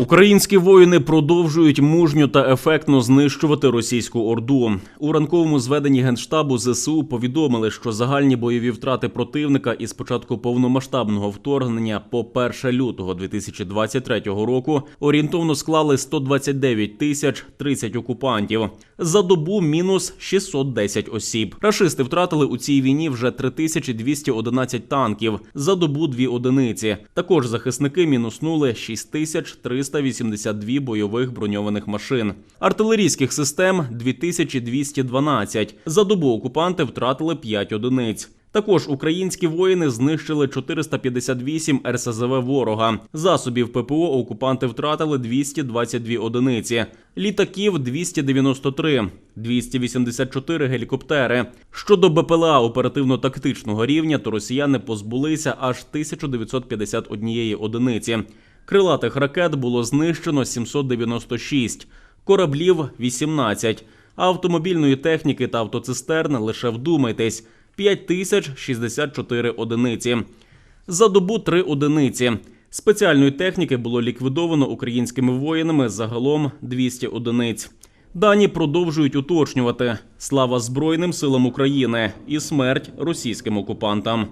Українські воїни продовжують мужньо та ефектно знищувати російську орду. У ранковому зведенні генштабу ЗСУ повідомили, що загальні бойові втрати противника із початку повномасштабного вторгнення по 1 лютого 2023 року орієнтовно склали 129 тисяч 30 окупантів. За добу мінус 610 осіб. Рашисти втратили у цій війні вже 3211 танків. За добу дві одиниці. Також захисники мінуснули 6382 бойових броньованих машин. Артилерійських систем 2212. За добу окупанти втратили 5 одиниць. Також українські воїни знищили 458 РСЗВ ворога. Засобів ППО окупанти втратили 222 одиниці, літаків 293, 284 гелікоптери. Щодо БПЛА оперативно-тактичного рівня, то росіяни позбулися аж 1951 одиниці. Крилатих ракет було знищено 796, кораблів 18, автомобільної техніки та автоцистерн лише вдумайтесь 5064 одиниці. За добу 3 одиниці. Спеціальної техніки було ліквідовано українськими воїнами загалом 200 одиниць. Дані продовжують уточнювати слава Збройним силам України і смерть російським окупантам.